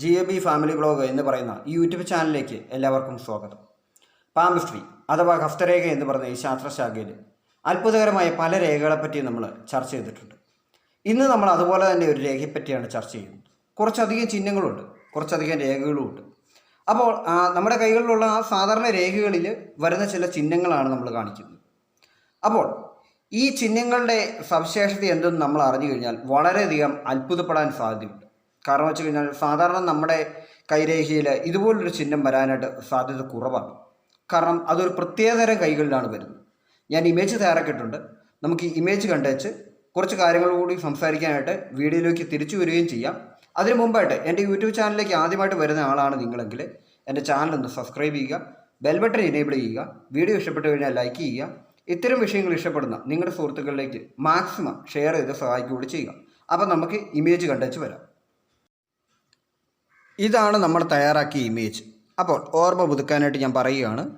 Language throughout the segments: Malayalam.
G A B family blog എന്ന് പറയുന്ന ഈ യൂട്യൂബ് ചാനലിലേക്ക് എല്ലാവർക്കും സ്വാഗതം. പാമിസ്ട്രി അഥവാ ഹസ്തരേഖ എന്ന് പറയുന്ന ഈ ശാസ്ത്രശാഖയിൽ അത്ഭുതകരമായ പല രേഖകളെപ്പറ്റി നമ്മൾ ചർച്ച ചെയ്തിട്ടുണ്ട്. ഇന്ന് നമ്മൾ അതുപോലെ തന്നെ ഒരു രേഖയെപ്പറ്റിയാണ് ചർച്ച ചെയ്യുന്നത്. കുറച്ചധികം ചിഹ്നങ്ങളുണ്ട് കുറച്ചധികം രേഖകളുമുണ്ട്. അപ്പോൾ നമ്മുടെ കൈകളിലുള്ള ആ സാധാരണ രേഖകളിൽ വരുന്ന ചില ചിഹ്നങ്ങളാണ് നമ്മൾ കാണിക്കുന്നത്. അപ്പോൾ ഈ ചിഹ്നങ്ങളുടെ സവിശേഷത എന്തെന്ന് നമ്മൾ അറിഞ്ഞു കഴിഞ്ഞാൽ വളരെയധികം അത്ഭുതപ്പെടാൻ സാധ്യതയുണ്ട്. കാരണം വെച്ച് കഴിഞ്ഞാൽ സാധാരണ നമ്മുടെ കൈരേഖയിൽ ഇതുപോലൊരു ചിഹ്നം വരാനായിട്ട് സാധ്യത കുറവാണ്. കാരണം അതൊരു പ്രത്യേകതരം കൈകളിലാണ് വരുന്നത്. ഞാൻ ഇമേജ് തയ്യാറാക്കിയിട്ടുണ്ട്. നമുക്ക് ഈ ഇമേജ് കണ്ടുവച്ച് കുറച്ച് കാര്യങ്ങൾ കൂടി സംസാരിക്കാനായിട്ട് വീഡിയോയിലേക്ക് തിരിച്ചു വരികയും ചെയ്യാം. അതിനു മുമ്പായിട്ട് എന്റെ യൂട്യൂബ് ചാനലിലേക്ക് ആദ്യമായിട്ട് വരുന്ന ആളാണ് നിങ്ങളെങ്കിൽ എന്റെ ചാനൽ ഒന്ന് സബ്സ്ക്രൈബ് ചെയ്യുക ബെൽ ബട്ടൺ എനേബിൾ ചെയ്യുക വീഡിയോ ഇഷ്ടപ്പെട്ടു കഴിഞ്ഞാൽ ലൈക്ക് ചെയ്യുക ഇത്തരം വിഷയങ്ങൾ ഇഷ്ടപ്പെടുന്ന നിങ്ങളുടെ സുഹൃത്തുക്കളിലേക്ക് മാക്സിമം ഷെയർ ചെയ്ത് സഹായിക്കുകയും ചെയ്യുക. അപ്പം നമുക്ക് ഇമേജ് കണ്ടുവച്ച് വരാം. ഇതാണ് നമ്മൾ തയ്യാറാക്കിയ ഇമേജ് അപ്പോൾ ഓർമ്മ പുതുക്കാനായിട്ട് ഞാൻ പറയുകയാണ്.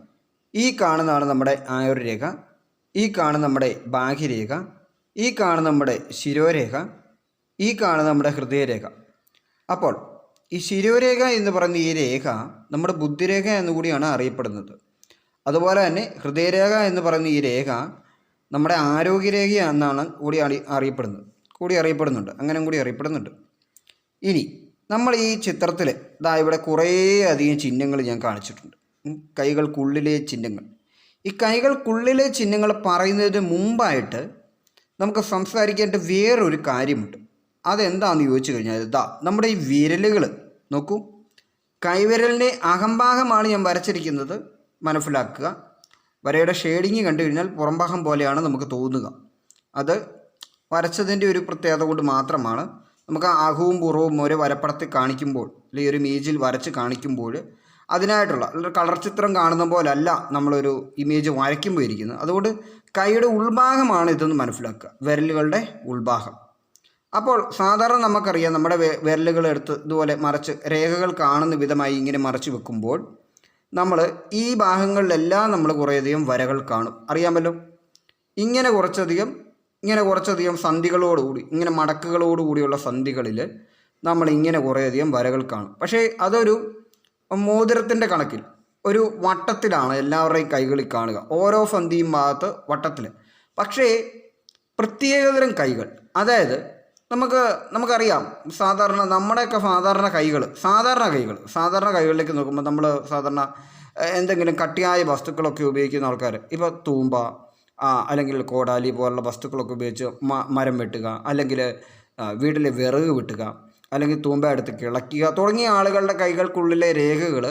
ഈ കാണുന്നതാണ് നമ്മുടെ ആയുർ രേഖ ഈ കാണുന്ന നമ്മുടെ ബാഹ്യരേഖ. ഈ കാണുന്ന നമ്മുടെ ശിരോരേഖ. ഈ കാണുന്ന നമ്മുടെ ഹൃദയരേഖ. അപ്പോൾ ഈ ശിരോരേഖ എന്ന് പറയുന്ന ഈ രേഖ നമ്മുടെ ബുദ്ധിരേഖ എന്നുകൂടിയാണ് അറിയപ്പെടുന്നത്. അതുപോലെ തന്നെ ഹൃദയരേഖ എന്ന് പറയുന്ന ഈ രേഖ നമ്മുടെ ആരോഗ്യരേഖ എന്നാണ് കൂടി അറി അറിയപ്പെടുന്നത്. കൂടി അറിയപ്പെടുന്നുണ്ട്. അങ്ങനെ കൂടി അറിയപ്പെടുന്നുണ്ട്. ഇനി നമ്മൾ ഈ ചിത്രത്തിൽ ഇതാ ഇവിടെ കുറേയധികം ചിഹ്നങ്ങൾ ഞാൻ കാണിച്ചിട്ടുണ്ട്. കൈകൾക്കുള്ളിലെ ചിഹ്നങ്ങൾ. ഈ കൈകൾക്കുള്ളിലെ ചിഹ്നങ്ങൾ പറയുന്നതിന് മുമ്പായിട്ട് നമുക്ക് സംസാരിക്കേണ്ട വേറൊരു കാര്യമുണ്ട്. അതെന്താണെന്ന് ചോദിച്ചു കഴിഞ്ഞാൽ ഇതാ നമ്മുടെ ഈ വിരലുകൾ നോക്കൂ. കൈവിരലിന്റെ അഹംഭാഗമാണ് ഞാൻ വരച്ചിരിക്കുന്നത് മനസ്സിലാക്കുക. വരയുടെ ഷെയ്ഡിങ് കണ്ടു കഴിഞ്ഞാൽ പുറംഭാഗം പോലെയാണ് നമുക്ക് തോന്നുക. അത് വരച്ചതിന്റെ ഒരു പ്രത്യേകത കൊണ്ട് മാത്രമാണ് നമുക്ക് അഹവും പുറവും ഒരു വരപ്പടത്തിൽ കാണിക്കുമ്പോൾ അല്ലെങ്കിൽ ഒരു ഇമേജിൽ വരച്ച് കാണിക്കുമ്പോൾ അതിനായിട്ടുള്ള കളർ ചിത്രം കാണുന്ന പോലല്ല നമ്മളൊരു ഇമേജ് വരയ്ക്കുമ്പോൾ ഇരിക്കുന്നത്. അതുകൊണ്ട് കൈയുടെ ഉൾഭാഗമാണ് ഇതെന്ന് മനസ്സിലാക്കുക. വിരലുകളുടെ ഉൾഭാഗം. അപ്പോൾ സാധാരണ നമുക്കറിയാം നമ്മുടെ വിരലുകൾ എടുത്ത് ഇതുപോലെ മറച്ച് രേഖകൾ കാണുന്ന വിധമായി ഇങ്ങനെ മറച്ച് വെക്കുമ്പോൾ നമ്മൾ ഈ ഭാഗങ്ങളിലെല്ലാം നമ്മൾ കുറേയധികം വരകൾ കാണും. അറിയാമല്ലോ? ഇങ്ങനെ കുറച്ചധികം ഇങ്ങനെ കുറച്ചധികം സന്ധികളോടുകൂടി ഇങ്ങനെ മടക്കുകളോടുകൂടിയുള്ള സന്ധികളിൽ നമ്മൾ ഇങ്ങനെ കുറേയധികം വരകൾ കാണും. പക്ഷേ അതൊരു മോതിരത്തിന്റെ കണക്കിൽ ഒരു വട്ടത്തിലാണ് എല്ലാവരുടെയും കൈകളിൽ കാണുക. ഓരോ സന്ധിയും ഭാഗത്ത് വട്ടത്തിൽ പക്ഷേ പ്രത്യേകതരം കൈകൾ അതായത് നമുക്ക് നമുക്കറിയാം സാധാരണ നമ്മുടെയൊക്കെ സാധാരണ കൈകൾ സാധാരണ കൈകൾ സാധാരണ കൈകളിലേക്ക് നോക്കുമ്പോൾ നമ്മൾ സാധാരണ എന്തെങ്കിലും കട്ടിയായ വസ്തുക്കളൊക്കെ ഉപയോഗിക്കുന്ന ആൾക്കാർ ഇപ്പോൾ തൂമ്പ അല്ലെങ്കിൽ കോടാലി പോലുള്ള വസ്തുക്കളൊക്കെ ഉപയോഗിച്ച് മരം വെട്ടുക അല്ലെങ്കിൽ വീട്ടിൽ വിറക് വെട്ടുക അല്ലെങ്കിൽ തൂമ്പ എടുത്ത് കിളയ്ക്കുക തുടങ്ങിയ ആളുകളുടെ കൈകൾക്കുള്ളിലെ രേഖകൾ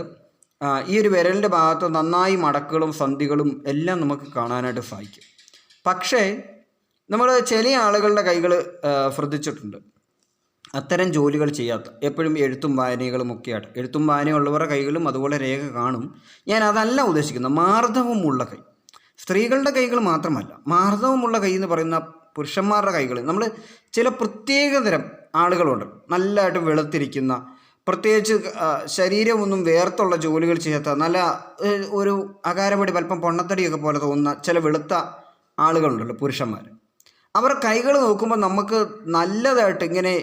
ഈ ഒരു വിരലിന്റെ ഭാഗത്ത് നന്നായി മടക്കുകളും സന്ധികളും എല്ലാം നമുക്ക് കാണാനായിട്ട് സാധിക്കും. പക്ഷേ നമ്മൾ ചില ആളുകളുടെ കൈകൾ ശ്രദ്ധിച്ചിട്ടുണ്ട്. അത്തരം ജോലികൾ ചെയ്യാത്ത എപ്പോഴും എഴുത്തും വായനകളും ഒക്കെയായിട്ട്. എഴുത്തും വായനയുള്ളവരുടെ കൈകളും അതുപോലെ രേഖ കാണും. ഞാൻ അതല്ല ഉദ്ദേശിക്കുന്നത് മാർദ്ദവമുള്ള കൈ. സ്ത്രീകളുടെ കൈകൾ മാത്രമല്ല മാർദ്ദവമുള്ള കൈ എന്ന് പറയുന്ന പുരുഷന്മാരുടെ കൈകൾ. നമ്മൾ ചില പ്രത്യേകതരം ആളുകളുണ്ട്. നല്ലതായിട്ട് വെളുത്തിരിക്കുന്ന പ്രത്യേകിച്ച് ശരീരമൊന്നും വേർത്തുള്ള ജോലികൾ ചെയ്യാത്ത നല്ല ഒരു അകാരപടി അല്പം പൊണ്ണത്തടിയൊക്കെ പോലെ തോന്നുന്ന ചില വെളുത്ത ആളുകളുണ്ടല്ലോ പുരുഷന്മാർ. അവരുടെ കൈകൾ നോക്കുമ്പോൾ നമുക്ക് നല്ലതായിട്ട് ഇങ്ങനെ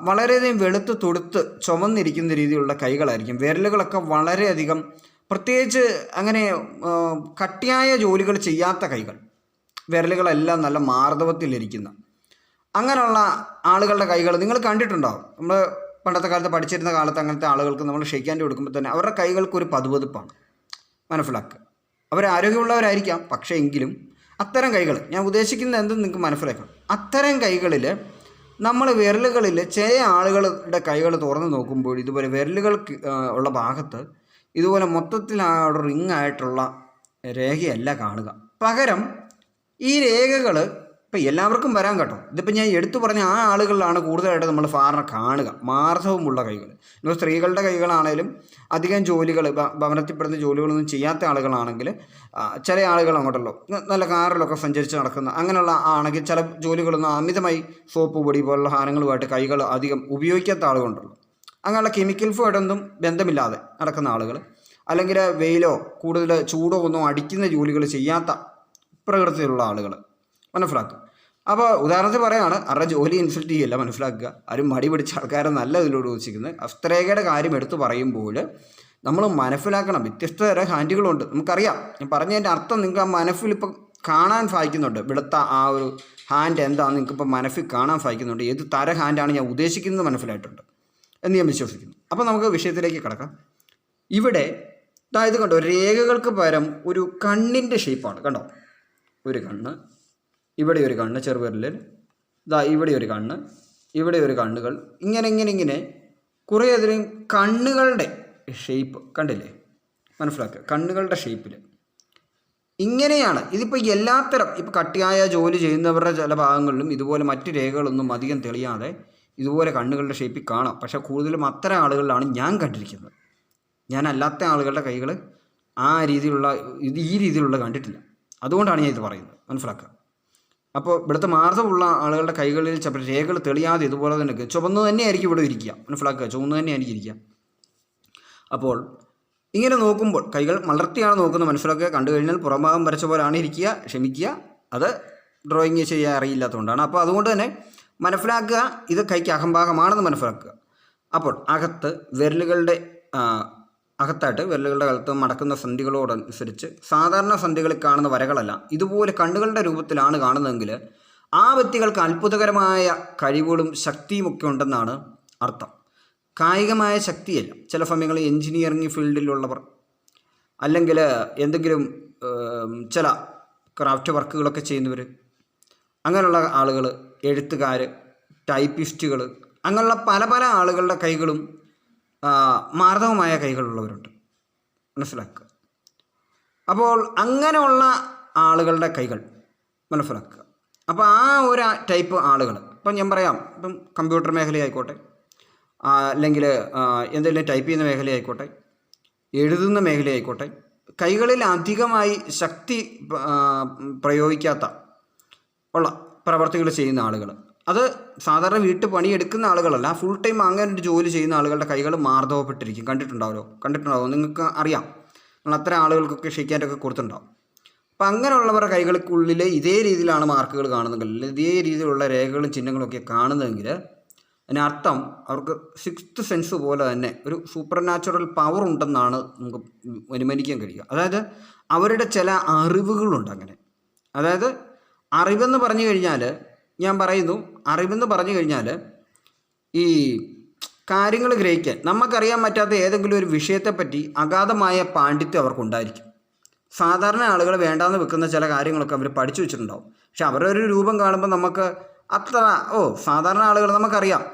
വളരെയധികം വെളുത്ത് തുടുത്ത് ചുമന്നിരിക്കുന്ന രീതിയിലുള്ള കൈകളായിരിക്കും. വിരലുകളൊക്കെ വളരെയധികം പ്രത്യേകിച്ച് അങ്ങനെ കട്ടിയായ ജോലികൾ ചെയ്യാത്ത കൈകൾ വിരലുകളെല്ലാം നല്ല മാർദ്ദവത്തിലിരിക്കുന്ന അങ്ങനെയുള്ള ആളുകളുടെ കൈകൾ നിങ്ങൾ കണ്ടിട്ടുണ്ടാവും നമ്മൾ പണ്ടത്തെ കാലത്ത് പഠിച്ചിരുന്ന കാലത്ത് അങ്ങനത്തെ ആളുകൾക്ക് നമ്മൾ ഷെയ്ക്കാന്റെ കൊടുക്കുമ്പോൾ തന്നെ അവരുടെ കൈകൾക്കൊരു പതുപതുപ്പാണ് മനസ്സിലാക്കുക. അവർ ആരോഗ്യമുള്ളവരായിരിക്കാം പക്ഷേ എങ്കിലും അത്തരം കൈകൾ ഞാൻ ഉദ്ദേശിക്കുന്നത് എന്തെന്ന് നിങ്ങൾക്ക് മനസ്സിലാക്കണം അത്തരം കൈകളിൽ നമ്മൾ വിരലുകളിൽ ചില ആളുകളുടെ കൈകൾ തുറന്ന് നോക്കുമ്പോൾ ഇതുപോലെ വിരലുകൾ ഉള്ള ഭാഗത്ത് ഇതുപോലെ മൊത്തത്തിൽ ആ റിങ് ആയിട്ടുള്ള രേഖയല്ല കാണുക. പകരം ഈ രേഖകൾ ഇപ്പം എല്ലാവർക്കും വരാൻ കേട്ടോ. ഇതിപ്പോൾ ഞാൻ എടുത്തു പറഞ്ഞ ആ ആളുകളിലാണ് കൂടുതലായിട്ട് നമ്മൾ ഫാറിനെ കാണുക. മാർദ്ദവുമുള്ള കൈകൾ. ഇപ്പോൾ സ്ത്രീകളുടെ കൈകളാണേലും അധികം ജോലികൾ ഭവനത്തിൽപ്പെടുന്ന ജോലികളൊന്നും ചെയ്യാത്ത ആളുകളാണെങ്കിൽ ചില ആളുകൾ അങ്ങോട്ടല്ലോ നല്ല കാറിലൊക്കെ സഞ്ചരിച്ച് നടക്കുന്ന അങ്ങനെയുള്ള ആണെങ്കിൽ ചില ജോലികളൊന്നും അമിതമായി സോപ്പ് പൊടി പോലുള്ള സാധനങ്ങളുമായിട്ട് കൈകൾ അധികം ഉപയോഗിക്കാത്ത ആളുകളുണ്ടല്ലോ. അങ്ങനെയുള്ള കെമിക്കൽസുമായിട്ടൊന്നും ബന്ധമില്ലാതെ നടക്കുന്ന ആളുകൾ. അല്ലെങ്കിൽ വെയിലോ കൂടുതൽ ചൂടോ ഒന്നും അടിക്കുന്ന ജോലികൾ ചെയ്യാത്ത പ്രകൃതിയിലുള്ള ആളുകൾ. മനസ്സിലാക്കുക അപ്പോൾ ഉദാഹരണത്തിന് പറയുകയാണ് അവരുടെ ജോലി ഇൻസൾട്ട് ചെയ്യല്ല മനസ്സിലാക്കുക. ആരും മടി പിടിച്ച ആൾക്കാരെ നല്ല ഇതിലൂടെ ഉദ്ദേശിക്കുന്നത്. അസ്ത്രേഖയുടെ കാര്യം എടുത്തു പറയുമ്പോൾ നമ്മൾ മനസ്സിലാക്കണം. വ്യത്യസ്ത തരം ഹാൻഡുകളുണ്ട്. നമുക്കറിയാം. ഞാൻ പറഞ്ഞതിന്റെ അർത്ഥം നിങ്ങൾക്ക് ആ മനസ്സിൽ ഇപ്പം കാണാൻ സാധിക്കുന്നുണ്ട്. വെളുത്ത ആ ഒരു ഹാൻഡ് എന്താണെന്ന് നിങ്ങൾക്ക് ഇപ്പം മനസ്സിൽ കാണാൻ സാധിക്കുന്നുണ്ട്. ഏത് തര ഹാൻഡാണ് ഞാൻ ഉദ്ദേശിക്കുന്നത് മനസ്സിലായിട്ടുണ്ട്. എന്ന് ഞാൻ വിശ്വസിക്കുന്നു. അപ്പോൾ നമുക്ക് വിഷയത്തിലേക്ക് കിടക്കാം. ഇവിടെ അതായത് കണ്ടോ രേഖകൾക്ക് പകരം ഒരു കണ്ണിന്റെ ഷേപ്പാണ് കണ്ടോ? ഒരു കണ്ണ് ഇവിടെ ഒരു കണ്ണ് ചെറുവിരലിൽ ഇതാ ഇവിടെ ഒരു കണ്ണ് ഇവിടെ ഒരു കണ്ണുകൾ. ഇങ്ങനെ ഇങ്ങനെ ഇങ്ങനെ കുറേയധികം കണ്ണുകളുടെ ഷേപ്പ് കണ്ടില്ലേ? മനസ്സിലാക്കുക കണ്ണുകളുടെ ഷേപ്പിൽ ഇങ്ങനെയാണ് ഇതിപ്പോൾ എല്ലാത്തരം ഇപ്പോൾ കട്ടിയായ ജോലി ചെയ്യുന്നവരുടെ ചില ഭാഗങ്ങളിലും ഇതുപോലെ മറ്റ് രേഖകളൊന്നും അധികം തെളിയാതെ ഇതുപോലെ കണ്ണുകളുടെ ഷേപ്പിൽ കാണാം. പക്ഷേ കൂടുതലും അത്തരം ആളുകളിലാണ് ഞാൻ കണ്ടിരിക്കുന്നത്. ഞാൻ അല്ലാത്ത ആളുകളുടെ കൈകൾ ആ രീതിയിലുള്ള ഇത് ഈ രീതിയിലുള്ള കണ്ടിട്ടില്ല. അതുകൊണ്ടാണ് ഞാൻ ഇത് പറയുന്നത്. മനസ്സിലാക്കുക? അപ്പോൾ ഇവിടുത്തെ മാർദ്ദമുള്ള ആളുകളുടെ കൈകളിൽ ചിലപ്പോൾ രേഖകൾ തെളിയാതെ ഇതുപോലെ തന്നെ ചുവന്ന് തന്നെയായിരിക്കും ഇവിടെ ഇരിക്കുക. മനസ്സിലാക്കുക? ചുവന്ന് തന്നെയായിരിക്കും ഇരിക്കുക. അപ്പോൾ ഇങ്ങനെ നോക്കുമ്പോൾ കൈകൾ മലർത്തിയാണ് നോക്കുന്നത്. മനസ്സിലാക്കുക? കണ്ടു കഴിഞ്ഞാൽ പുറംഭാഗം വരച്ച പോലാണ് ഇരിക്കുക. ക്ഷമിക്കുക. അത് ഡ്രോയിങ് ചെയ്യാൻ അറിയില്ലാത്തതുകൊണ്ടാണ്. അപ്പോൾ അതുകൊണ്ട് തന്നെ മനസ്സിലാക്കുക. ഇത് കൈക്ക് അഹംഭാഗമാണെന്ന് മനസ്സിലാക്കുക. അപ്പോൾ അകത്ത് വിരലുകളുടെ അകത്തായിട്ട് വിരലുകളുടെ അകത്ത് മടക്കുന്ന സന്ധികളോടനുസരിച്ച് സാധാരണ സന്ധികളിൽ കാണുന്ന വരകളല്ല. ഇതുപോലെ കണ്ണുകളുടെ രൂപത്തിലാണ് കാണുന്നതെങ്കിൽ ആ വ്യക്തികൾക്ക് അത്ഭുതകരമായ കഴിവുകളും ശക്തിയും ഒക്കെ ഉണ്ടെന്നാണ് അർത്ഥം. കായികമായ ശക്തിയല്ല. ചില സമയങ്ങളിൽ എൻജിനീയറിംഗ് ഫീൽഡിലുള്ളവർ അല്ലെങ്കിൽ എന്തെങ്കിലും ചില ക്രാഫ്റ്റ് വർക്കുകളൊക്കെ ചെയ്യുന്നവർ അങ്ങനെയുള്ള ആളുകൾ എഴുത്തുകാർ ടൈപ്പിസ്റ്റുകൾ അങ്ങനെയുള്ള പല പല ആളുകളുടെ കൈകളും മാർദ്ദവമായ കൈകളുള്ളവരുണ്ട്. മനസ്സിലാക്കുക. അപ്പോൾ അങ്ങനെയുള്ള ആളുകളുടെ കൈകൾ മനസ്സിലാക്കുക. അപ്പോൾ ആ ഒരു ടൈപ്പ് ആളുകൾ ഇപ്പം ഞാൻ പറയാം ഇപ്പം കമ്പ്യൂട്ടർ മേഖലയായിക്കോട്ടെ അല്ലെങ്കിൽ എന്തെങ്കിലും ടൈപ്പ് ചെയ്യുന്ന മേഖലയായിക്കോട്ടെ എഴുതുന്ന മേഖലയായിക്കോട്ടെ കൈകളിൽ അധികമായി ശക്തി പ്രയോഗിക്കാത്ത ഉള്ള പ്രവർത്തികൾ ചെയ്യുന്ന ആളുകൾ. അത് സാധാരണ വീട്ടിൽ പണിയെടുക്കുന്ന ആളുകളല്ല ഫുൾ ടൈം അങ്ങനെ ഒരു ജോലി ചെയ്യുന്ന ആളുകളുടെ കൈകൾ മാർദ്ദവപ്പെട്ടിരിക്കും. കണ്ടിട്ടുണ്ടാവുമല്ലോ? കണ്ടിട്ടുണ്ടാവും നിങ്ങൾക്ക് അറിയാം. നിങ്ങൾ അത്ര ആളുകൾക്കൊക്കെ ഷെയ്ക്കാറ്റൊക്കെ കൊടുത്തിട്ടുണ്ടാവും. അപ്പം അങ്ങനെയുള്ളവരുടെ കൈകൾക്കുള്ളിൽ ഇതേ രീതിയിലാണ് മാർക്കുകൾ കാണുന്നതെങ്കിൽ ഇതേ രീതിയിലുള്ള രേഖകളും ചിഹ്നങ്ങളൊക്കെ കാണുന്നതെങ്കിൽ അതിനർത്ഥം അവർക്ക് സിക്സ്ത് സെൻസ് പോലെ തന്നെ ഒരു സൂപ്പർ നാച്ചുറൽ പവർ ഉണ്ടെന്നാണ് നമുക്ക് അനുമാനിക്കാൻ കഴിയുക. അതായത് അവരുടെ ചില അറിവുകളുണ്ട് അങ്ങനെ. അതായത് അറിവെന്ന് പറഞ്ഞു കഴിഞ്ഞാൽ ഞാൻ പറയുന്നു അറിവെന്ന് പറഞ്ഞു കഴിഞ്ഞാൽ ഈ കാര്യങ്ങൾ ഗ്രഹിക്കാൻ നമുക്കറിയാൻ പറ്റാത്ത ഏതെങ്കിലും ഒരു വിഷയത്തെപ്പറ്റി അഗാധമായ പാണ്ഡിത്യം അവർക്കുണ്ടായിരിക്കും. സാധാരണ ആളുകൾ വേണ്ടാന്ന് വെക്കുന്ന ചില കാര്യങ്ങളൊക്കെ അവർ പഠിച്ചു വെച്ചിട്ടുണ്ടാവും. പക്ഷെ അവരുടെ ഒരു രൂപം കാണുമ്പോൾ നമുക്ക് അത്ര ഓ സാധാരണ ആളുകൾ നമുക്കറിയാം.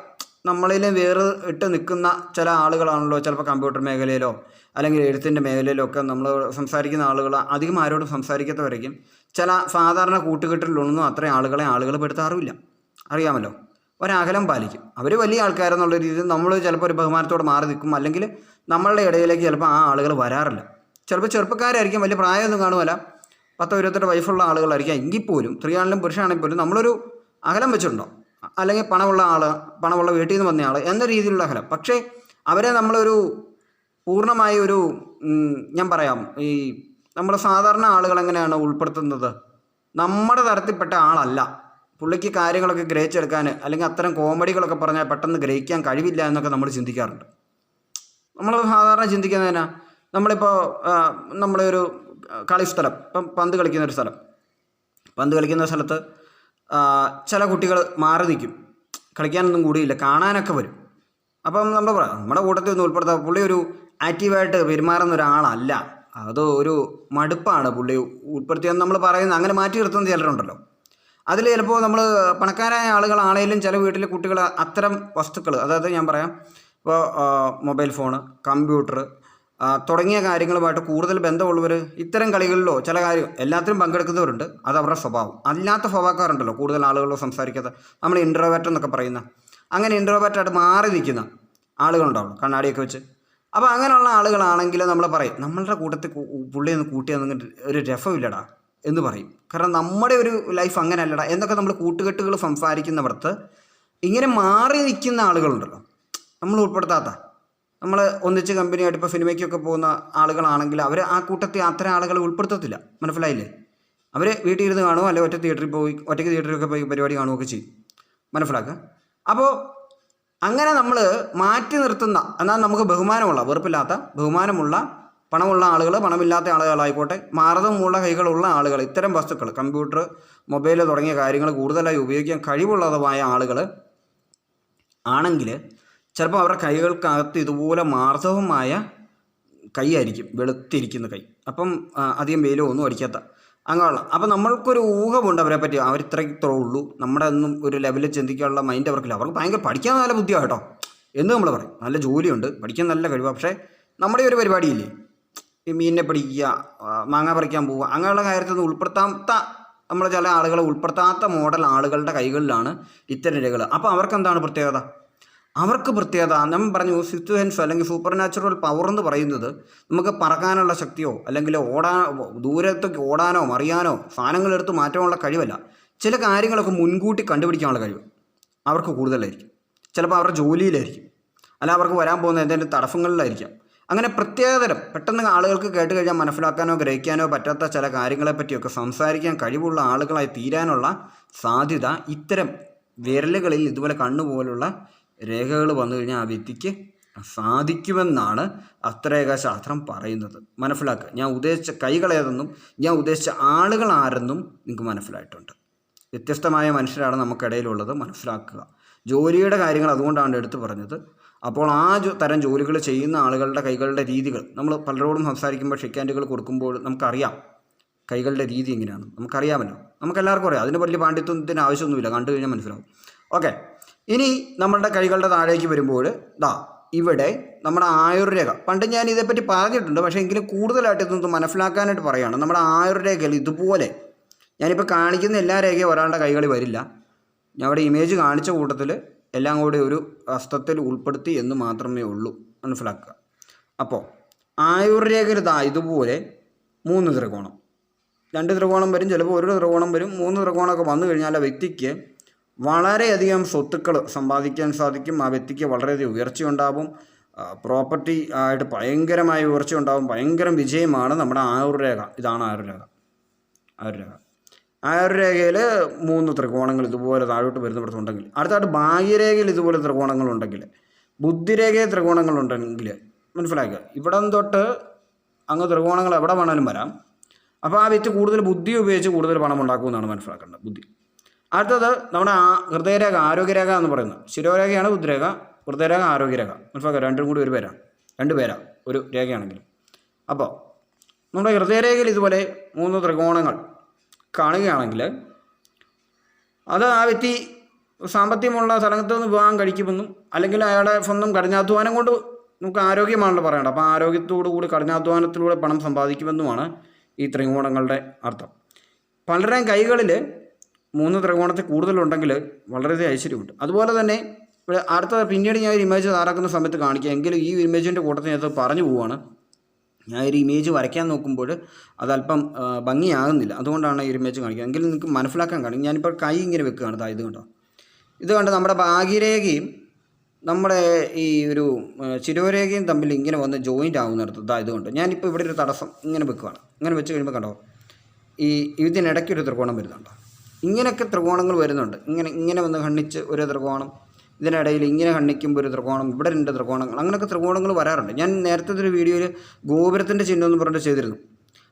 നമ്മളിൽ വേറെ ഇട്ട് നിൽക്കുന്ന ചില ആളുകളാണല്ലോ ചിലപ്പോൾ കമ്പ്യൂട്ടർ മേഖലയിലോ അല്ലെങ്കിൽ എഴുത്തിന്റെ മേഖലയിലോ ഒക്കെ നമ്മൾ സംസാരിക്കുന്ന ആളുകൾ അധികം ആരോടും സംസാരിക്കാത്തവരേക്കും ചില സാധാരണ കൂട്ടുകെട്ടിലൊന്നും അത്രയും ആളുകളെ ആളുകൾ പെടുത്താറുമില്ല. അറിയാമല്ലോ? ഒരകലം പാലിക്കും. അവർ വലിയ ആൾക്കാരെന്നുള്ള രീതിയിൽ നമ്മൾ ചിലപ്പോൾ ഒരു ബഹുമാനത്തോടെ മാറി നിൽക്കും. അല്ലെങ്കിൽ നമ്മളുടെ ഇടയിലേക്ക് ചിലപ്പോൾ ആ ആളുകൾ വരാറില്ല. ചിലപ്പോൾ ചെറുപ്പക്കാരായിരിക്കും വലിയ പ്രായമൊന്നും കാണുമല്ല പത്തോ ഇരുപത്തെട്ട് വയസ്സുള്ള ആളുകളായിരിക്കും. എങ്കിൽ പോലും സ്ത്രീയാണെങ്കിലും പുരുഷനാണെങ്കിൽ പോലും നമ്മളൊരു അകലം വെച്ചിട്ടുണ്ടോ? അല്ലെങ്കിൽ പണമുള്ള ആൾ പണമുള്ള വീട്ടിൽ നിന്ന് വന്ന ആൾ എന്ന രീതിയിലുള്ള അകലം. പക്ഷേ അവരെ നമ്മളൊരു പൂർണമായി ഒരു ഞാൻ പറയാം ഈ നമ്മൾ സാധാരണ ആളുകൾ എങ്ങനെയാണ് ഉൾപ്പെടുത്തുന്നത്? നമ്മുടെ തരത്തിൽപ്പെട്ട ആളല്ല. പുള്ളിക്ക് കാര്യങ്ങളൊക്കെ ഗ്രഹിച്ചെടുക്കാൻ അല്ലെങ്കിൽ അത്തരം കോമഡികളൊക്കെ പറഞ്ഞാൽ പെട്ടെന്ന് ഗ്രഹിക്കാൻ കഴിവില്ല എന്നൊക്കെ നമ്മൾ ചിന്തിക്കാറുണ്ട്. നമ്മൾ സാധാരണ ചിന്തിക്കുന്നതിനാ നമ്മളിപ്പോൾ നമ്മുടെ ഒരു കളിസ്ഥലം ഇപ്പം പന്ത് കളിക്കുന്ന ഒരു സ്ഥലം. പന്ത് കളിക്കുന്ന സ്ഥലത്ത് ചില കുട്ടികൾ മാറി നിൽക്കും. കളിക്കാനൊന്നും കൂടിയില്ല കാണാനൊക്കെ വരും. അപ്പം നമ്മൾ നമ്മുടെ കൂട്ടത്തിൽ ഒന്ന് ഉൾപ്പെടുത്താം പുള്ളി ഒരു ആക്റ്റീവായിട്ട് പെരുമാറുന്ന ഒരാളല്ല. അത് ഒരു മടുപ്പാണ് പുള്ളി. ഉൾപ്പെടുത്തിയെന്ന് നമ്മൾ പറയുന്നത് അങ്ങനെ മാറ്റി നിർത്തുന്ന ചിലരുണ്ടല്ലോ. അതിൽ ചിലപ്പോൾ നമ്മൾ പണക്കാരായ ആളുകളാണെങ്കിലും ചില വീട്ടിലെ കുട്ടികൾ അത്തരം വസ്തുക്കൾ അതായത് ഞാൻ പറയാം ഇപ്പോൾ മൊബൈൽ ഫോണ് കമ്പ്യൂട്ടർ തുടങ്ങിയ കാര്യങ്ങളുമായിട്ട് കൂടുതൽ ബന്ധമുള്ളവർ ഇത്തരം കളികളിലോ ചില കാര്യം എല്ലാത്തിലും പങ്കെടുക്കുന്നവരുണ്ട്. അത് അവരുടെ സ്വഭാവം. അല്ലാത്ത സ്വഭാവക്കാരുണ്ടല്ലോ കൂടുതൽ ആളുകളോ സംസാരിക്കാത്ത നമ്മൾ ഇൻട്രോവേറ്റ് എന്നൊക്കെ പറയുന്ന. അങ്ങനെ ഇൻട്രോവേറ്റായിട്ട് മാറി നിൽക്കുന്ന ആളുകളുണ്ടാവും. കണ്ണാടിയൊക്കെ വെച്ച്. അപ്പോൾ അങ്ങനെയുള്ള ആളുകളാണെങ്കിൽ നമ്മൾ പറയും നമ്മളുടെ കൂട്ടത്തിൽ പുള്ളി ഒന്ന് കൂട്ടിയാൽ ഒരു രസമില്ലടാ എന്ന് പറയും. കാരണം നമ്മുടെ ഒരു ലൈഫ് അങ്ങനെ അല്ലടാ എന്നൊക്കെ നമ്മൾ കൂട്ടുകെട്ടുകൾ സംസാരിക്കുന്നവർക്ക് ഇങ്ങനെ മാറി നിൽക്കുന്ന ആളുകളുണ്ടല്ലോ. നമ്മൾ ഉൾപ്പെടുത്താത്ത നമ്മൾ ഒന്നിച്ച് കമ്പനിയായിട്ട് ഇപ്പോൾ സിനിമയ്ക്കൊക്കെ പോകുന്ന ആളുകളാണെങ്കിൽ അവർ ആ കൂട്ടത്തിൽ അത്തരം ആളുകളെ ഉൾപ്പെടുത്തത്തില്ല. മനസ്സിലായില്ലേ? അവർ വീട്ടിൽ ഇരുന്ന് കാണുമോ അല്ലെങ്കിൽ ഒറ്റ തിയേറ്ററിൽ പോയി ഒറ്റയ്ക്ക് തിയേറ്ററിലൊക്കെ പോയി പരിപാടി കാണുകയൊക്കെ ചെയ്യും. മനസ്സിലാക്കുക അപ്പോൾ അങ്ങനെ നമ്മൾ മാറ്റി നിർത്തുന്ന എന്നാൽ നമുക്ക് ബഹുമാനമുള്ള വെറുപ്പില്ലാത്ത ബഹുമാനമുള്ള പണമുള്ള ആളുകൾ പണമില്ലാത്ത ആളുകളായിക്കോട്ടെ മാർദ്ദമുള്ള കൈകളുള്ള ആളുകൾ ഇത്തരം വസ്തുക്കൾ കമ്പ്യൂട്ടർ മൊബൈൽ തുടങ്ങിയ കാര്യങ്ങൾ കൂടുതലായി ഉപയോഗിക്കാൻ കഴിവുള്ളതുമായ ആളുകൾ ആണെങ്കിൽ ചിലപ്പോൾ അവരുടെ കൈകൾക്കകത്ത് ഇതുപോലെ മാർദ്ദവമായ കൈയായിരിക്കും വെളുത്തിരിക്കുന്ന കൈ. അപ്പം അധികം വെയിലോ ഒന്നും അടിക്കാത്ത അങ്ങനെയുള്ള അപ്പം നമ്മൾക്കൊരു ഊഹമുണ്ട് അവരെ പറ്റി അവർ ഇത്ര ഉള്ളൂ. നമ്മുടെ ഒന്നും ഒരു ലെവലിൽ ചിന്തിക്കാനുള്ള മൈൻഡ് അവർക്കില്ല. അവർക്ക് ഭയങ്കര പഠിക്കാൻ നല്ല ബുദ്ധിയാണ് കേട്ടോ. എന്ന് നമ്മൾ പറയും. നല്ല ജോലിയുണ്ട്. പഠിക്കാൻ നല്ല കഴിവാണ് പക്ഷേ നമ്മുടെ ഒരു പരിപാടിയില്ലേ? ഈ മീനിനെ പിടിക്കുക മാങ്ങ പറിക്കാൻ പോവുക അങ്ങനെയുള്ള കാര്യത്തിൽ ഉൾപ്പെടുത്താത്ത നമ്മൾ ചില ആളുകളെ ഉൾപ്പെടുത്താത്ത മോഡൽ ആളുകളുടെ കൈകളിലാണ് ഇത്തരം രേഖകൾ അപ്പോൾ അവർക്ക് എന്താണ് പ്രത്യേകത? അവർക്ക് പ്രത്യേകത നമ്മൾ പറഞ്ഞു സിറ്റുവൻസ് അല്ലെങ്കിൽ സൂപ്പർ നാച്ചുറൽ പവർ എന്ന് പറയുന്നത് നമുക്ക് പറക്കാനുള്ള ശക്തിയോ അല്ലെങ്കിൽ ഓടാൻ ദൂരത്തേക്ക് ഓടാനോ മറിയാനോ സാധനങ്ങളെടുത്ത് മാറ്റാനുള്ള കഴിവല്ല. ചില കാര്യങ്ങളൊക്കെ മുൻകൂട്ടി കണ്ടുപിടിക്കാനുള്ള കഴിവ് അവർക്ക് കൂടുതലായിരിക്കും. ചിലപ്പോൾ അവരുടെ ജോലിയിലായിരിക്കും. അല്ല അവർക്ക് വരാൻ പോകുന്ന എന്തെങ്കിലും തടസ്സങ്ങളിലായിരിക്കാം. അങ്ങനെ പ്രത്യേകതരം പെട്ടെന്ന് ആളുകൾക്ക് കേട്ട് കഴിഞ്ഞാൽ മനസ്സിലാക്കാനോ ഗ്രഹിക്കാനോ പറ്റാത്ത ചില കാര്യങ്ങളെപ്പറ്റിയൊക്കെ സംസാരിക്കാൻ കഴിവുള്ള ആളുകളായി തീരാനുള്ള സാധ്യത ഇത്തരം വിരലുകളിൽ ഇതുപോലെ കണ്ണുപോലുള്ള രേഖകൾ വന്നു കഴിഞ്ഞാൽ ആ വ്യക്തിക്ക് സാധിക്കുമെന്നാണ് അത്രേകശാസ്ത്രം പറയുന്നത്. മനസ്സിലാക്കുക. ഞാൻ ഉദ്ദേശിച്ച കൈകളേതെന്നും ഞാൻ ഉദ്ദേശിച്ച ആളുകൾ ആരെന്നും നിങ്ങൾക്ക് മനസ്സിലായിട്ടുണ്ട്. വ്യത്യസ്തമായ മനുഷ്യരാണ് നമുക്കിടയിലുള്ളത്. മനസ്സിലാക്കുക. ജോലിയുടെ കാര്യങ്ങൾ അതുകൊണ്ടാണ് എടുത്തു പറഞ്ഞത്. അപ്പോൾ ആ തരം ജോലികൾ ചെയ്യുന്ന ആളുകളുടെ കൈകളുടെ രീതികൾ നമ്മൾ പലരോടും സംസാരിക്കുമ്പോൾ ഷിക്കാൻഡുകൾ കൊടുക്കുമ്പോൾ നമുക്കറിയാം. കൈകളുടെ രീതി എങ്ങനെയാണ്? നമുക്കറിയാമല്ലോ. നമുക്കെല്ലാവർക്കും അറിയാം. അതിന് വലിയ പാണ്ഡിത്യത്തിന് ആവശ്യമൊന്നുമില്ല. കണ്ടു കഴിഞ്ഞാൽ മനസ്സിലാവും. ഓക്കെ. ഇനി നമ്മളുടെ കൈകളുടെ താഴേക്ക് വരുമ്പോൾ ദാ ഇവിടെ നമ്മുടെ ആയുർരേഖ. പണ്ട് ഞാൻ ഇതേപ്പറ്റി പറഞ്ഞിട്ടുണ്ട് പക്ഷേ എങ്കിലും കൂടുതലായിട്ട് ഇതൊന്ന് മനസ്സിലാക്കാനായിട്ട് പറയുകയാണ്. നമ്മുടെ ആയുർരേഖയിൽ ഇതുപോലെ ഞാനിപ്പോൾ കാണിക്കുന്ന എല്ലാ രേഖയും ഒരാളുടെ കൈകളിൽ വരില്ല. ഞാൻ അവിടെ ഇമേജ് കാണിച്ച കൂട്ടത്തിൽ എല്ലാം കൂടി ഒരു ഹസ്തത്തിൽ ഉൾപ്പെടുത്തി എന്ന് മാത്രമേ ഉള്ളൂ മനസ്സിലാക്കുക. അപ്പോൾ ആയുർരേഖയിൽ ദാ ഇതുപോലെ മൂന്ന് ത്രികോണം. രണ്ട് ത്രികോണം വരും ചിലപ്പോൾ ഒരു ത്രികോണം വരും മൂന്ന് ത്രികോണമൊക്കെ വന്നു കഴിഞ്ഞാൽ ആ വ്യക്തിക്ക് വളരെയധികം സ്വത്തുക്കൾ സമ്പാദിക്കാൻ സാധിക്കും. ആ വ്യക്തിക്ക് വളരെയധികം ഉയർച്ചയുണ്ടാവും. പ്രോപ്പർട്ടി ആയിട്ട് ഭയങ്കരമായ ഉയർച്ച ഉണ്ടാവും ഭയങ്കരം വിജയമാണ് നമ്മുടെ ആയുർരേഖ. ഇതാണ് ആയുർരേഖ. ആയുർരേഖ. ആയുർരേഖയിൽ മൂന്ന് ത്രികോണങ്ങൾ ഇതുപോലെ താഴോട്ട് വരുന്നിടത്തുണ്ടെങ്കിൽ അടുത്തായിട്ട് ഭാഗ്യരേഖയിൽ ഇതുപോലെ ത്രികോണങ്ങളുണ്ടെങ്കിൽ ബുദ്ധിരേഖയിൽ ത്രികോണങ്ങളുണ്ടെങ്കിൽ മനസ്സിലാക്കുക. ഇവിടം തൊട്ട് അങ്ങ് ത്രികോണങ്ങൾ എവിടെ വേണമെങ്കിലും വരാം. അപ്പോൾ ആ വ്യക്തി കൂടുതൽ ബുദ്ധി ഉപയോഗിച്ച് കൂടുതൽ പണം ഉണ്ടാക്കുമെന്നാണ് മനസ്സിലാക്കേണ്ടത്. ബുദ്ധി. അടുത്തത് നമ്മുടെ ഹൃദയരേഖ ആരോഗ്യരേഖ എന്ന് പറയുന്നത്. ശിരോരേഖയാണ് ഉദ്രേഖ ഹൃദയരേഖ ആരോഗ്യരേഖ. മനസ്സിലാക്കുക? രണ്ടും കൂടി ഒരു പേരാണ് രണ്ട് പേരാണ് ഒരു രേഖയാണെങ്കിൽ അപ്പോൾ നമ്മുടെ ഹൃദയരേഖയിൽ ഇതുപോലെ മൂന്ന് ത്രികോണങ്ങൾ കാണുകയാണെങ്കിൽ അത് ആ വ്യക്തി സാമ്പത്തികമുള്ള സ്ഥലത്ത് നിന്ന് വിവാഹം കഴിക്കുമെന്നും അല്ലെങ്കിൽ അയാളെ സ്വന്തം കഠിനാധ്വാനം കൊണ്ട് നമുക്ക് ആരോഗ്യമാണല്ലോ പറയേണ്ടത്. അപ്പോൾ ആരോഗ്യത്തോടു കൂടി കഠിനാധ്വാനത്തിലൂടെ പണം സമ്പാദിക്കുമെന്നുമാണ് ഈ ത്രികോണങ്ങളുടെ അർത്ഥം. പലരുടെയും കൈകളിൽ മൂന്ന് ത്രികോണത്തിൽ കൂടുതലുണ്ടെങ്കിൽ വളരെയധികം ഐശ്വര്യമുണ്ട്. അതുപോലെ തന്നെ ഇവിടെ അടുത്ത പിന്നീട് ഞാൻ ഒരു ഇമേജ് തയ്യാറാക്കുന്ന സമയത്ത് കാണിക്കുക എങ്കിലും ഈ ഇമേജിന്റെ കൂട്ടത്തിൽ ഞാൻ പറഞ്ഞു പോവാണ് ഞാൻ ഒരു ഇമേജ് വരയ്ക്കാൻ നോക്കുമ്പോൾ അതല്പം ആ, ഭംഗിയാകുന്നില്ല. അതുകൊണ്ടാണ് ഈ ഇമേജ് കാണിക്കുക. എങ്കിലും നിങ്ങൾക്ക് മനസ്സിലാക്കാൻ കാണും ഞാനിപ്പോൾ കൈ ഇങ്ങനെ വെക്കുകയാണ്. ദാ ഇത് കണ്ടോ? ഇത് കണ്ട് നമ്മുടെ ഭാഗ്യരേഖയും നമ്മുടെ ഈ ഒരു ചിരോരേഖയും തമ്മിൽ ഇങ്ങനെ വന്ന് ജോയിന്റ് ആകുന്നിടത്ത് ഇത് കൊണ്ട്? ഞാനിപ്പോൾ ഇവിടെ ഒരു തടസ്സം ഇങ്ങനെ വെക്കുകയാണ്. ഇങ്ങനെ വെച്ച് കഴിയുമ്പോൾ കണ്ടോ? ഈ ഇതിനിടയ്ക്ക് ഒരു ത്രികോണം വരുന്നുണ്ടോ? ഇങ്ങനെയൊക്കെ ത്രികോണങ്ങൾ വരുന്നുണ്ട്. ഇങ്ങനെ ഇങ്ങനെ വന്ന് ഖണ്ഡിച്ച് ഒരു ത്രികോണം ഇതിനിടയിൽ ഇങ്ങനെ ഖണ്ഡിക്കുമ്പോൾ ഒരു ത്രികോണം ഇവിടെ രണ്ട് ത്രികോണങ്ങൾ അങ്ങനെയൊക്കെ ത്രികോണങ്ങൾ വരാറുണ്ട്. ഞാൻ നേരത്തെ ഒരു വീഡിയോയിൽ ഗോപുരത്തിന്റെ ചിഹ്നം എന്ന് പറഞ്ഞിട്ട് ചെയ്തിരുന്നു.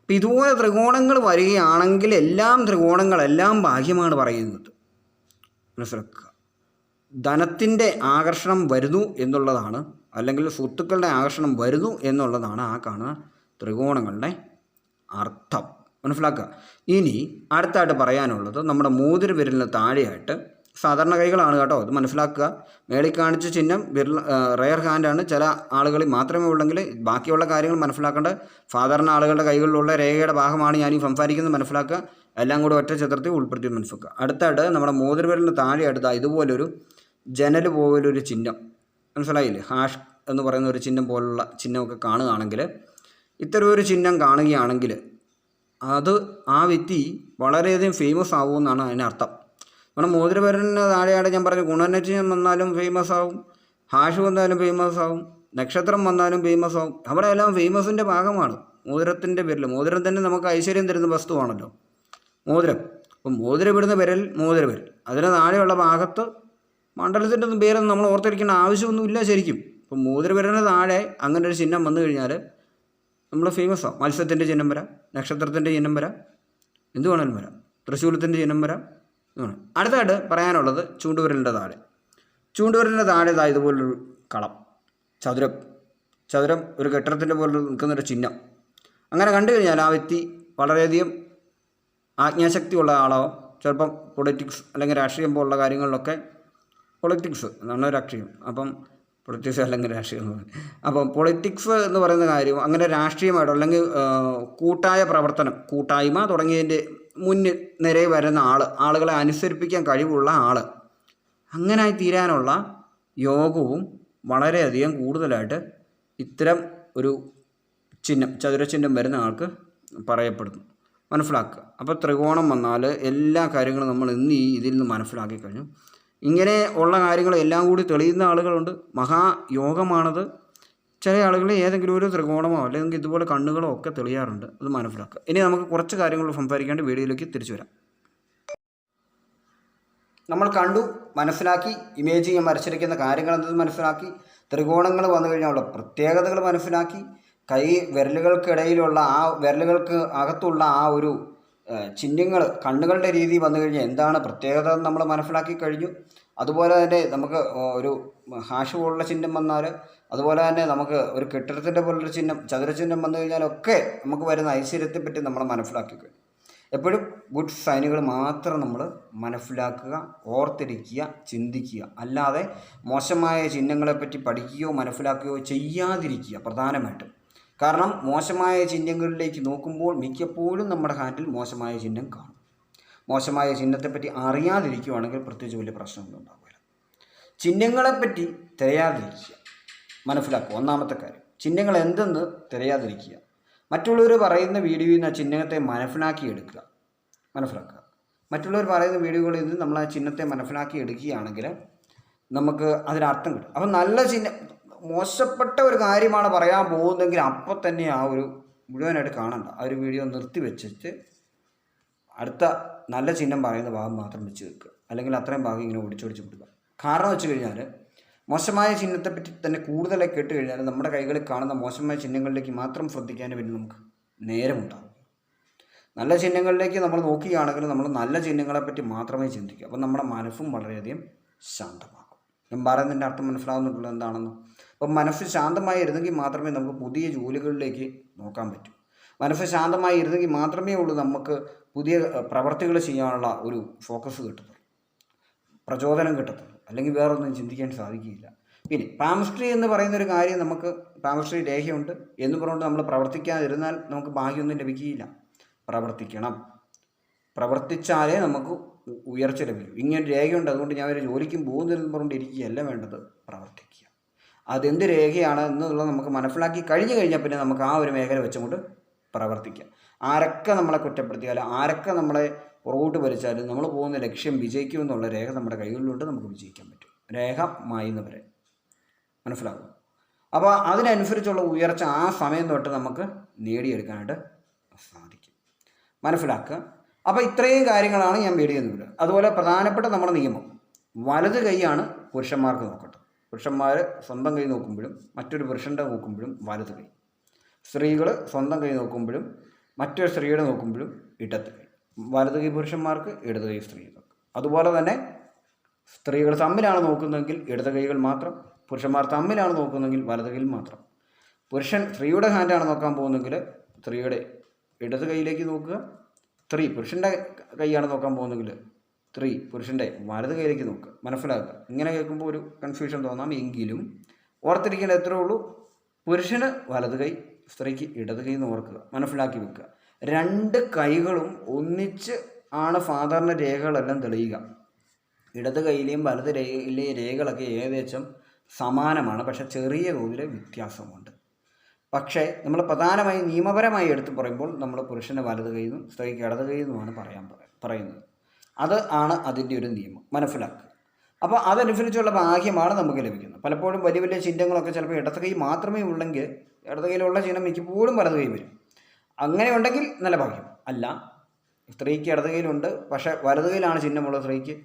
അപ്പോൾ ഇതുപോലെ ത്രികോണങ്ങൾ വരികയാണെങ്കിൽ എല്ലാം ത്രികോണങ്ങളെല്ലാം ഭാഗ്യമാണ് പറയുന്നത്. മനസ്സിലാക്കുക. ധനത്തിന്റെ ആകർഷണം വരുന്നു എന്നുള്ളതാണ് അല്ലെങ്കിൽ സ്വത്തുക്കളുടെ ആകർഷണം വരുന്നു എന്നുള്ളതാണ് ആ കാണുന്ന ത്രികോണങ്ങളുടെ അർത്ഥം. മനസ്സിലാക്കുക. ഇനി അടുത്തായിട്ട് പറയാനുള്ളത് നമ്മുടെ മൂതിരി വിരലിന് താഴെയായിട്ട് സാധാരണ കൈകളാണ് കേട്ടോ. ഇത് മനസ്സിലാക്കുക. മേളിൽ കാണിച്ച ചിഹ്നം വിരൽ റെയർ ഹാൻഡാണ് ചില ആളുകളിൽ മാത്രമേ ഉള്ളെങ്കിൽ ബാക്കിയുള്ള കാര്യങ്ങൾ മനസ്സിലാക്കേണ്ട. സാധാരണ ആളുകളുടെ കൈകളിലുള്ള രേഖയുടെ ഭാഗമാണ് ഞാൻ ഈ സംസാരിക്കുന്നത്. മനസ്സിലാക്കുക. എല്ലാം കൂടെ ഒറ്റ ചിത്രത്തിൽ ഉൾപ്പെടുത്തി മനസ്സിലാക്കുക. അടുത്തായിട്ട് നമ്മുടെ മോതിര വിരലിന് താഴെയായിട്ട് ഇതുപോലൊരു ജനൽ പോലൊരു ചിഹ്നം. മനസ്സിലായില്ലേ? ഹാഷ് എന്ന് പറയുന്ന ഒരു ചിഹ്നം പോലുള്ള ചിഹ്നമൊക്കെ കാണുകയാണെങ്കിൽ ഇത്തരം ഒരു ചിഹ്നം കാണുകയാണെങ്കിൽ അത് ആ വ്യക്തി വളരെയധികം ഫേമസ് ആവുമെന്നാണ് അതിനർത്ഥം നമ്മുടെ മോതിരപരന് താഴെയാണ് ഞാൻ പറഞ്ഞു ഗുണനച്ചിഹ്നം വന്നാലും ഫേമസ് ആവും ഹാഷ് വന്നാലും ഫേമസ് ആവും നക്ഷത്രം വന്നാലും ഫേമസ് ആവും. അവിടെ എല്ലാം ഫേമസിന്റെ ഭാഗമാണ്. മോതിരത്തിന്റെ പേരിൽ മോതിരം തന്നെ നമുക്ക് ഐശ്വര്യം തരുന്ന വസ്തുവാണല്ലോ. മോതിരം. അപ്പം മോതിരം ഇടുന്ന വിരൽ മോതിര വിരൽ അതിന് താഴെയുള്ള ഭാഗത്ത് മണ്ഡലത്തിന്റെ പേരൊന്നും നമ്മൾ ഓർത്തിരിക്കേണ്ട ആവശ്യമൊന്നുമില്ല ശരിക്കും. അപ്പം മോതിരവിരലിന് താഴെ അങ്ങനെ ഒരു ചിഹ്നം വന്നു കഴിഞ്ഞാൽ നമ്മൾ ഫേമസാണ് മത്സ്യത്തിന്റെ ചിഹ്നം വരാം നക്ഷത്രത്തിന്റെ ചിഹ്നം വരാം എന്ത് വേണമെങ്കിലും വരാം. തൃശ്ശൂലത്തിന്റെ ചിഹ്നം വരാം അടുത്തായിട്ട് പറയാനുള്ളത് ചൂണ്ടുവിരലിന്റെ താഴെ. ചൂണ്ടുവിരലിന്റെ താഴെ ഇതാ ഇതുപോലൊരു കളം. ചതുരം. ചതുരം ഒരു കെട്ടിടത്തിന്റെ പോലെ നിൽക്കുന്നൊരു ചിഹ്നം. അങ്ങനെ കണ്ടു കഴിഞ്ഞാൽ ആ വ്യക്തി വളരെയധികം ആജ്ഞാശക്തിയുള്ള ആളോ ചിലപ്പം പൊളിറ്റിക്സ് അല്ലെങ്കിൽ രാഷ്ട്രീയം പോലുള്ള കാര്യങ്ങളിലൊക്കെ പൊളിറ്റിക്സ് എന്നാണ് രാഷ്ട്രീയം അപ്പം പൊളിറ്റിക്സ് അല്ലെങ്കിൽ രാഷ്ട്രീയം എന്ന് പറയുന്നത് അപ്പം പൊളിറ്റിക്സ് എന്ന് പറയുന്ന കാര്യം അങ്ങനെ രാഷ്ട്രീയമായിട്ടോ അല്ലെങ്കിൽ കൂട്ടായ പ്രവർത്തനം കൂട്ടായ്മ തുടങ്ങിയതിന്റെ മുന്നിൽ നിരയിൽ വരുന്ന ആൾ ആളുകളെ അനുസരിപ്പിക്കാൻ കഴിവുള്ള ആൾ അങ്ങനായി തീരാനുള്ള യോഗവും വളരെയധികം കൂടുതലായിട്ട് ഇത്തരം ഒരു ചിഹ്നം ചതുരചിഹ്നം വരുന്ന ആൾക്ക് പറയപ്പെടുന്നു. മനസ്സിലാക്കുക. അപ്പോൾ ത്രികോണം വന്നാൽ എല്ലാ കാര്യങ്ങളും നമ്മൾ ഇന്ന് ഈ ഇതിൽ നിന്ന് മനസ്സിലാക്കി കഴിഞ്ഞു. ഇങ്ങനെ ഉള്ള കാര്യങ്ങൾ എല്ലാം കൂടി തെളിയുന്ന ആളുകളുണ്ട്. മഹായോഗമാണത് ചില ആളുകൾ ഏതെങ്കിലും ഒരു ത്രികോണമോ അല്ലെങ്കിൽ ഇതുപോലെ കണ്ണുകളോ ഒക്കെ തെളിയാറുണ്ട്. അത് മനസ്സിലാക്കുക. ഇനി നമുക്ക് കുറച്ച് കാര്യങ്ങൾ സംസാരിക്കാണ്ട് വീഡിയോയിലേക്ക് തിരിച്ചു വരാം. നമ്മൾ കണ്ടു മനസ്സിലാക്കി ഇമേജ് ചെയ്യാൻ വരച്ചിരിക്കുന്ന കാര്യങ്ങൾ എന്തെന്ന് മനസ്സിലാക്കി ത്രികോണങ്ങൾ വന്നു കഴിഞ്ഞാലുള്ള പ്രത്യേകതകൾ മനസ്സിലാക്കി കൈ വിരലുകൾക്കിടയിലുള്ള ആ വിരലുകൾക്ക് അകത്തുള്ള ആ ഒരു ചിഹ്നങ്ങൾ കണ്ണുകളുടെ രീതി വന്നു കഴിഞ്ഞാൽ എന്താണ് പ്രത്യേകത നമ്മൾ മനസ്സിലാക്കി കഴിഞ്ഞു. അതുപോലെ തന്നെ നമുക്ക് ഒരു ഹാഷ് പോലുള്ള ചിഹ്നം വന്നാൽ അതുപോലെ തന്നെ നമുക്ക് ഒരു കെട്ടിടത്തിന്റെ പോലൊരു ചിഹ്നം ചതുരചിഹ്നം വന്നു കഴിഞ്ഞാലൊക്കെ നമുക്ക് വരുന്ന ഐശ്വര്യത്തെപ്പറ്റി നമ്മൾ മനസ്സിലാക്കി കഴിഞ്ഞു. എപ്പോഴും ഗുഡ് സൈനുകൾ മാത്രം നമ്മൾ മനസ്സിലാക്കുക ഓർത്തിരിക്കുക ചിന്തിക്കുക. അല്ലാതെ മോശമായ ചിഹ്നങ്ങളെപ്പറ്റി പഠിക്കുകയോ മനസ്സിലാക്കുകയോ ചെയ്യാതിരിക്കുക പ്രധാനമായിട്ടും. കാരണം മോശമായ ചിഹ്നങ്ങളിലേക്ക് നോക്കുമ്പോൾ മിക്കപ്പോഴും നമ്മുടെ ഹാൻഡിൽ മോശമായ ചിഹ്നം കാണും. മോശമായ ചിഹ്നത്തെപ്പറ്റി അറിയാതിരിക്കുകയാണെങ്കിൽ പ്രത്യേകിച്ച് വലിയ പ്രശ്നമൊന്നും ഉണ്ടാവില്ല. ചിഹ്നങ്ങളെപ്പറ്റി തിരയാതിരിക്കുക. മനസ്സിലാക്കുക. ഒന്നാമത്തെ കാര്യം. ചിഹ്നങ്ങൾ എന്തെന്ന് തിരയാതിരിക്കുക. മറ്റുള്ളവർ പറയുന്ന വീഡിയോയിൽ നിന്ന് ആ ചിഹ്നത്തെ മനസ്സിലാക്കി എടുക്കുക. മനസ്സിലാക്കുക. മറ്റുള്ളവർ പറയുന്ന വീഡിയോകളിൽ നിന്ന് നമ്മൾ ആ ചിഹ്നത്തെ മനസ്സിലാക്കി എടുക്കുകയാണെങ്കിൽ നമുക്ക് അതിനർത്ഥം കിട്ടും. അപ്പം നല്ല ചിഹ്നം മോശപ്പെട്ട ഒരു കാര്യമാണ് പറയാൻ പോകുന്നതെങ്കിൽ അപ്പം തന്നെ ആ ഒരു മുഴുവനായിട്ട് കാണണ്ട. ആ ഒരു വീഡിയോ നിർത്തി വെച്ചിട്ട് അടുത്ത നല്ല ചിഹ്നം പറയുന്ന ഭാഗം മാത്രം വെച്ച് വെക്കുക. അല്ലെങ്കിൽ അത്രയും ഭാഗം ഇങ്ങനെ ഓടിച്ചോടിച്ച് വിടുക കാരണം വെച്ച് കഴിഞ്ഞാൽ മോശമായ ചിഹ്നത്തെപ്പറ്റി തന്നെ കൂടുതലായി കേട്ട് കഴിഞ്ഞാൽ നമ്മുടെ കൈകളിൽ കാണുന്ന മോശമായ ചിഹ്നങ്ങളിലേക്ക് മാത്രം ശ്രദ്ധിക്കാനും പിന്നെ നമുക്ക് നേരമുണ്ടാകും. നല്ല ചിഹ്നങ്ങളിലേക്ക് നമ്മൾ നോക്കുകയാണെങ്കിൽ നമ്മൾ നല്ല ചിഹ്നങ്ങളെപ്പറ്റി മാത്രമേ ചിന്തിക്കൂ. അപ്പം നമ്മുടെ മനസ്സും വളരെയധികം ശാന്തമാകും. ഞാൻ പറയുന്നതിന്റെ അർത്ഥം മനസ്സിലാവുന്നുള്ളൂ എന്താണെന്ന്? അപ്പം മനസ്സ് ശാന്തമായി ഇരുന്നെങ്കിൽ മാത്രമേ നമുക്ക് പുതിയ ജോലികളിലേക്ക് നോക്കാൻ പറ്റൂ. മനസ്സ് ശാന്തമായി ഇരുന്നെങ്കിൽ മാത്രമേ ഉള്ളൂ നമുക്ക് പുതിയ പ്രവർത്തികൾ ചെയ്യാനുള്ള ഒരു ഫോക്കസ് കിട്ടത്തുള്ളൂ. പ്രചോദനം കിട്ടത്തുള്ളൂ. അല്ലെങ്കിൽ വേറൊന്നും ചിന്തിക്കാൻ സാധിക്കില്ല പിന്നെ പാമിസ്ട്രി എന്ന് പറയുന്ന ഒരു കാര്യം നമുക്ക് പാമിസ്ട്രി രേഖയുണ്ട് എന്ന് പറഞ്ഞുകൊണ്ട് നമ്മൾ പ്രവർത്തിക്കാതിരുന്നാൽ നമുക്ക് ഭാഗ്യമൊന്നും ലഭിക്കുകയില്ല. പ്രവർത്തിക്കണം. പ്രവർത്തിച്ചാലേ നമുക്ക് ഉയർച്ച ലഭിക്കും. ഇങ്ങനെ രേഖയുണ്ട് അതുകൊണ്ട് ഞാൻ ഒരു ജോലിക്കും പോകുന്നില്ലെന്ന് പറഞ്ഞുകൊണ്ട് ഇരിക്കുകയല്ല വേണ്ടത്. പ്രവർത്തിക്കുക. അതെന്ത് രേഖയാണ് എന്നുള്ളത് നമുക്ക് മനസ്സിലാക്കി കഴിഞ്ഞു കഴിഞ്ഞാൽ പിന്നെ നമുക്ക് ആ ഒരു മേഖല വെച്ചുകൊണ്ട് പ്രവർത്തിക്കാം. ആരൊക്കെ നമ്മളെ കുറ്റപ്പെടുത്തിയാലും ആരൊക്കെ നമ്മളെ പുറകോട്ട് വലിച്ചാലും നമ്മൾ പോകുന്ന ലക്ഷ്യം വിജയിക്കുമെന്നുള്ള രേഖ നമ്മുടെ കൈകളിലുണ്ട് നമുക്ക് വിജയിക്കാൻ പറ്റും. രേഖ മായുന്നവരെ. മനസ്സിലാകും? അപ്പോൾ അതിനനുസരിച്ചുള്ള ഉയർച്ച ആ സമയം തൊട്ട് നമുക്ക് നേടിയെടുക്കാനായിട്ട് സാധിക്കും. മനസ്സിലാക്കുക? അപ്പോൾ ഇത്രയും കാര്യങ്ങളാണ് ഞാൻ വീഡിയോ അതുപോലെ പ്രധാനപ്പെട്ട നമ്മുടെ നിയമം. വലത് കൈയാണ് പുരുഷന്മാർക്ക് നോക്കട്ടെ പുരുഷന്മാർ സ്വന്തം കൈ നോക്കുമ്പോഴും മറ്റൊരു പുരുഷന്റെ നോക്കുമ്പോഴും വലത് കൈ സ്ത്രീകൾ സ്വന്തം കൈ നോക്കുമ്പോഴും മറ്റൊരു സ്ത്രീയുടെ നോക്കുമ്പോഴും ഇടത് കൈ. വലത് കൈ പുരുഷന്മാർക്ക് ഇടത് കൈ സ്ത്രീകൾക്ക് അതുപോലെ തന്നെ സ്ത്രീകൾ തമ്മിലാണ് നോക്കുന്നതെങ്കിൽ ഇടത് കൈകൾ മാത്രം പുരുഷന്മാർ തമ്മിലാണ് നോക്കുന്നതെങ്കിൽ വലത് കൈയിൽ മാത്രം. പുരുഷൻ സ്ത്രീയുടെ ഹാൻഡാണ് നോക്കാൻ പോകുന്നതെങ്കിൽ സ്ത്രീയുടെ ഇടത് കൈയിലേക്ക് നോക്കുക. സ്ത്രീ പുരുഷന്റെ കൈയാണ് നോക്കാൻ പോകുന്നതെങ്കിൽ സ്ത്രീ പുരുഷന്റെ വലത് കൈയിലേക്ക് നോക്കുക മനസ്സിലാക്കുക. ഇങ്ങനെ കേൾക്കുമ്പോൾ ഒരു കൺഫ്യൂഷൻ തോന്നാം. എങ്കിലും ഓർത്തിരിക്കേണ്ട എത്രയേ ഉള്ളൂ? പുരുഷന് വലത് കൈ സ്ത്രീക്ക് ഇടത് കൈ എന്ന് ഓർക്കുക മനസ്സിലാക്കി വെക്കുക. രണ്ട് കൈകളും ഒന്നിച്ച് ആണ് ഫാദറിന്റെ രേഖകളെല്ലാം തെളിയുക. ഇടത് കൈയിലെയും വലത് കൈയിലെയും രേഖകളൊക്കെ ഏകദേശം സമാനമാണ് പക്ഷേ ചെറിയ തോതിൽ വ്യത്യാസമുണ്ട്. പക്ഷേ നമ്മൾ പ്രധാനമായി നിയമപരമായി എടുത്ത് പറയുമ്പോൾ നമ്മൾ പുരുഷന് വലത് കൈ നിന്നും സ്ത്രീക്ക് ഇടത് കൈ നിന്നുമാണ് പറയാൻ പറ- പറയുന്നത്. അത് ആണ് അതിന്റെ ഒരു നിയമം. മനസ്സിലാക്കുക അപ്പോൾ അതനുസരിച്ചുള്ള ഭാഗ്യമാണ് നമുക്ക് ലഭിക്കുന്നത്. പലപ്പോഴും വലിയ വലിയ ചിഹ്നങ്ങളൊക്കെ ചിലപ്പോൾ ഇടത്ത കൈ മാത്രമേ ഉള്ളെങ്കിൽ ഇടത് കൈയിലുള്ള ചിഹ്നം മിക്കപ്പോഴും വലത് കൈ വരും. അങ്ങനെ ഉണ്ടെങ്കിൽ നല്ല ഭാഗ്യം. അല്ല സ്ത്രീക്ക് ഇടത് കൈയിലുണ്ട് പക്ഷേ വലത് കൈയിലാണ് ചിഹ്നമുള്ളത് സ്ത്രീക്ക്.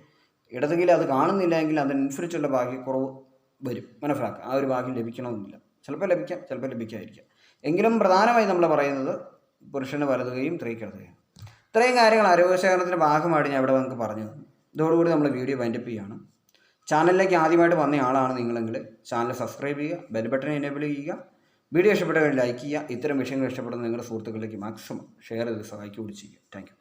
ഇടത് കൈയിൽ അത് കാണുന്നില്ല എങ്കിൽ അതിനനുസരിച്ചുള്ള ഭാഗ്യക്കുറവ് വരും. മനസ്സിലാക്കുക ആ ഒരു ഭാഗ്യം ലഭിക്കണമെന്നില്ല. ചിലപ്പോൾ ലഭിക്കാം ചിലപ്പോൾ ലഭിക്കാതിരിക്കാം. എങ്കിലും പ്രധാനമായി നമ്മൾ പറയുന്നത് പുരുഷന് വലത് കൈയും സ്ത്രീക്ക് ഇടത് കൈയും. ഇത്രയും കാര്യങ്ങൾ ആരോഗ്യശേഖരണത്തിന്റെ ഭാഗമായിട്ട് ഞാൻ ഇവിടെ നമുക്ക് പറഞ്ഞു തന്നു. ഇതോടുകൂടി നമ്മൾ വീഡിയോ വൈൻഡപ്പ് ചെയ്യുകയാണ് ചാനലിലേക്ക് ആദ്യമായിട്ട് വന്ന ആളാണ് നിങ്ങളെങ്കിൽ ചാനൽ സബ്സ്ക്രൈബ് ചെയ്യുക ബെൽ ബട്ടൺ എനേബിൾ ചെയ്യുക വീഡിയോ ഇഷ്ടപ്പെട്ടവർ ലൈക്ക് ചെയ്യുക. ഇത്തരം വിഷയങ്ങൾ ഇഷ്ടപ്പെടുന്ന നിങ്ങളുടെ സുഹൃത്തുക്കളിലേക്ക് മാക്സിമം ഷെയർ ചെയ്ത് സഹായിക്കുകയും ചെയ്യുക. താങ്ക്